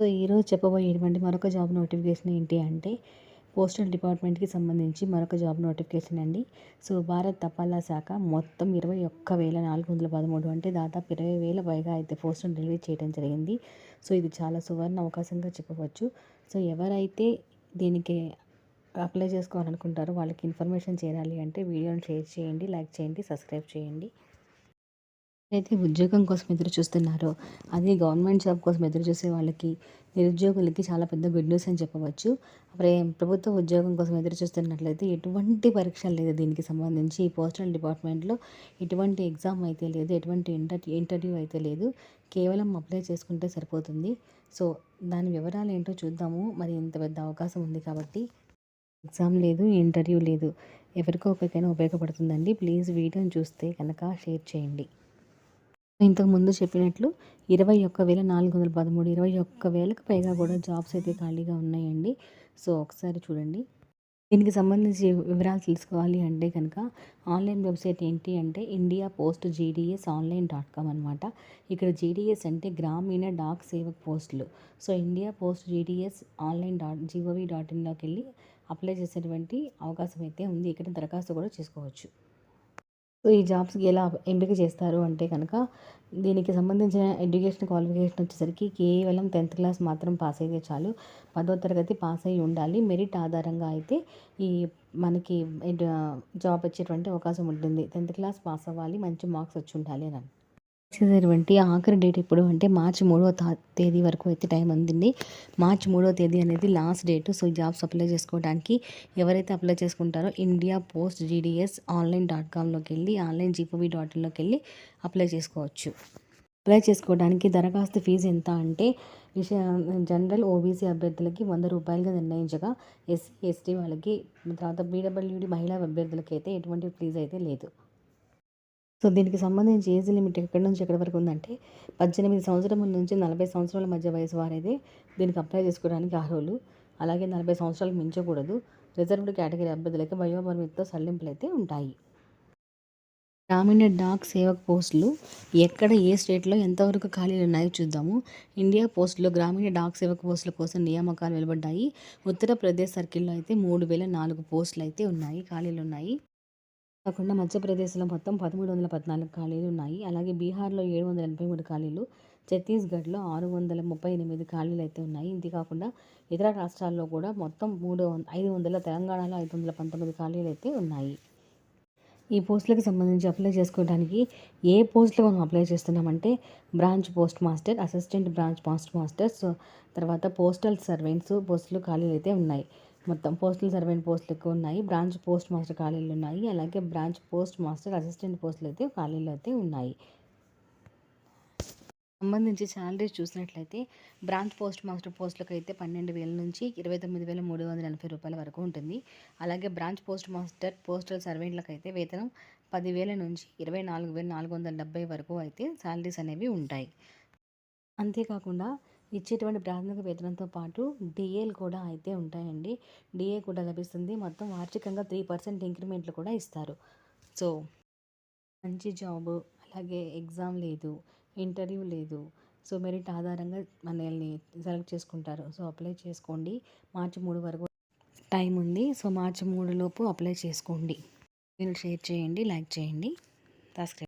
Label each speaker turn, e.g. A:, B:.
A: So ఈరోజు చెప్పబోయేటువంటి మరొక job notification ఏంటి అంటే పోస్టల్ డిపార్ట్మెంట్కి సంబంధించి మరొక జాబ్ నోటిఫికేషన్ అండి. సో భారత్ తపాలా శాఖ మొత్తం ఇరవై ఒక్క వేల నాలుగు వందల పదమూడు అంటే దాదాపు ఇరవై వేల పైగా అయితే పోస్టులు రిలీజ్ చేయడం జరిగింది. సో ఇది చాలా సువర్ణ అవకాశంగా చెప్పవచ్చు. సో ఎవరైతే దీనికి అప్లై చేసుకోవాలనుకుంటారో వాళ్ళకి ఇన్ఫర్మేషన్ చేరాలి అంటే వీడియోని షేర్ చేయండి లైక్ చేయండి సబ్స్క్రైబ్ చేయండి. అయితే ఉద్యోగం కోసం ఎదురు చూస్తున్నారో అదే గవర్నమెంట్ జాబ్ కోసం ఎదురు చూసే వాళ్ళకి నిరుద్యోగులకి చాలా పెద్ద గుడ్ న్యూస్ అని చెప్పవచ్చు. ప్రే ప్రభుత్వ ఉద్యోగం కోసం ఎదురు చూస్తున్నట్లయితే ఎటువంటి పరీక్ష లేదు దీనికి సంబంధించి. ఈ పోస్టల్ డిపార్ట్మెంట్లో ఎటువంటి ఎగ్జామ్ అయితే లేదు ఎటువంటి ఇంటర్ ఇంటర్వ్యూ అయితే లేదు. కేవలం అప్లై చేసుకుంటే సరిపోతుంది. సో దాని వివరాలు ఏంటో చూద్దాము. మరి ఇంత పెద్ద అవకాశం ఉంది కాబట్టి. ఎగ్జామ్ లేదు ఇంటర్వ్యూ లేదు. ఎవరికో ఒకరికైనా ఉపయోగపడుతుందండి. ప్లీజ్ వీడియోని చూస్తే కనుక షేర్ చేయండి. ఇంతకు ముందు చెప్పినట్లు ఇరవై ఒక్క వేల నాలుగు వందల పదమూడు ఇరవై ఒక్క వేలకు పైగా కూడా జాబ్స్ అయితే ఖాళీగా ఉన్నాయండి. సో ఒకసారి చూడండి. దీనికి సంబంధించి వివరాలు తెలుసుకోవాలి అంటే కనుక ఆన్లైన్ వెబ్సైట్ ఏంటి అంటే India post GDS online dot com అనమాట ఇక్కడ జీడిఎస్ అంటే గ్రామీణ డాక్ సేవక్ పోస్టులు. So India post GDS online dot GOV dot ఇన్లోకి వెళ్ళి అప్లై చేసేటువంటి అవకాశం అయితే ఉంది. ఇక్కడ దరఖాస్తు కూడా చేసుకోవచ్చు. సో ఈ జాబ్స్కి ఎలా ఎంపిక చేస్తారు అంటే కనుక దీనికి సంబంధించిన ఎడ్యుకేషన్ క్వాలిఫికేషన్ వచ్చేసరికి కేవలం టెన్త్ క్లాస్ మాత్రం పాస్ అయితే చాలు. పదో తరగతి పాస్ అయి ఉండాలి. మెరిట్ ఆధారంగా అయితే ఈ మనకి జాబ్ వచ్చేటువంటి అవకాశం ఉంటుంది. టెన్త్ క్లాస్ పాస్ అవ్వాలి. మంచి మార్క్స్ వచ్చి ఉండాలి అని వచ్చేసేటువంటి ఆఖరి డేట్ ఎప్పుడు అంటే మార్చి మూడవ తేదీ వరకు అయితే టైం అందింది. మార్చి మూడవ తేదీ అనేది last date. So jobs apply చేసుకోవడానికి ఎవరైతే అప్లై చేసుకుంటారో India post GDS online dot కామ్లోకి వెళ్ళి ఆన్లైన్ జీపీవీ డాట్ ఇన్లోకి వెళ్ళి అప్లై చేసుకోవచ్చు. అప్లై చేసుకోవడానికి దరఖాస్తు ఫీజు ఎంత అంటే విషయ జనరల్ ఓబీసీ అభ్యర్థులకి వంద రూపాయలుగా నిర్ణయించగా ఎస్సీ ఎస్టీ వాళ్ళకి తర్వాత బీడబ్ల్యూడి మహిళా అభ్యర్థులకి అయితే ఎటువంటి ఫీజు అయితే లేదు. సో దీనికి సంబంధించి ఏజ్ లిమిట్ ఎక్కడి నుంచి ఎక్కడి వరకు ఉందంటే పద్దెనిమిది సంవత్సరముల నుంచి నలభై సంవత్సరాల మధ్య వయసు వారైతే దీనికి అప్లై చేసుకోవడానికి అర్హులు. అలాగే నలభై సంవత్సరాలకు మించకూడదు. రిజర్వ్డ్ కేటగిరీ అభ్యర్థులకి వయోపరిమితితో సల్లింపులు అయితే ఉంటాయి. గ్రామీణ డాక్ సేవక్ పోస్టులు ఎక్కడ ఏ స్టేట్లో ఎంతవరకు ఖాళీలు ఉన్నాయో చూద్దాము. ఇండియా పోస్టులో గ్రామీణ డాక్ సేవక్ పోస్టుల కోసం నియామకాలు వెలువడ్డాయి. ఉత్తరప్రదేశ్ సర్కిల్లో అయితే మూడు వేల నాలుగు పోస్టులు అయితే ఉన్నాయి ఖాళీలు ఉన్నాయి. కాకుండా మధ్యప్రదేశ్లో మొత్తం పదమూడు వందల పద్నాలుగు ఖాళీలు ఉన్నాయి. అలాగే బీహార్లో ఏడు వందల ఎనభై మూడు ఖాళీలు ఛత్తీస్గఢ్లో ఆరు వందల ముప్పై ఎనిమిది ఖాళీలు అయితే ఉన్నాయి. ఇది కాకుండా ఇతర రాష్ట్రాల్లో కూడా మొత్తం మూడు ఐదు వందల తెలంగాణలో ఐదు వందల పంతొమ్మిది ఖాళీలు అయితే ఉన్నాయి. ఈ పోస్టులకు సంబంధించి అప్లై చేసుకోవడానికి ఏ పోస్టులు మనం అప్లై చేస్తున్నామంటే branch post master assistant branch post masters తర్వాత పోస్టల్ సర్వెంట్స్ పోస్టులు ఖాళీలు అయితే ఉన్నాయి. మొత్తం పోస్టల్ సర్వెంట్ పోస్టులు ఎక్కువ ఉన్నాయి. బ్రాంచ్ పోస్ట్ మాస్టర్ ఖాళీలు ఉన్నాయి. అలాగే బ్రాంచ్ పోస్ట్ మాస్టర్ అసిస్టెంట్ పోస్టులు అయితే ఖాళీలు అయితే ఉన్నాయి. సంబంధించి శాలరీస్ చూసినట్లయితే బ్రాంచ్ పోస్ట్ మాస్టర్ పోస్టులకు అయితే పన్నెండు వేల నుంచి ఇరవై తొమ్మిది వేల మూడు వందల ఎనభై రూపాయల వరకు ఉంటుంది. అలాగే బ్రాంచ్ పోస్ట్ మాస్టర్ పోస్టల్ సర్వెంట్లకు అయితే వేతనం పదివేల నుంచి ఇరవై నాలుగు వేల నాలుగు వందల డెబ్బై వరకు అయితే శాలరీస్ అనేవి ఉంటాయి. అంతేకాకుండా ఇచ్చేటువంటి ప్రాథమిక వేతనంతో పాటు డిఏలు కూడా అయితే ఉంటాయండి. డిఏ కూడా లభిస్తుంది. మొత్తం వార్షికంగా త్రీ పర్సెంట్ ఇంక్రిమెంట్లు కూడా ఇస్తారు. సో మంచి జాబ్ అలాగే ఎగ్జామ్ లేదు ఇంటర్వ్యూ లేదు. సో మెరిట్ ఆధారంగా మనల్ని సెలెక్ట్ చేసుకుంటారు. సో అప్లై చేసుకోండి. మార్చి మూడు వరకు టైం ఉంది. సో మార్చి మూడు లోపు అప్లై చేసుకోండి. మీరు షేర్ చేయండి లైక్ చేయండి. సబ్స్క్రైబ్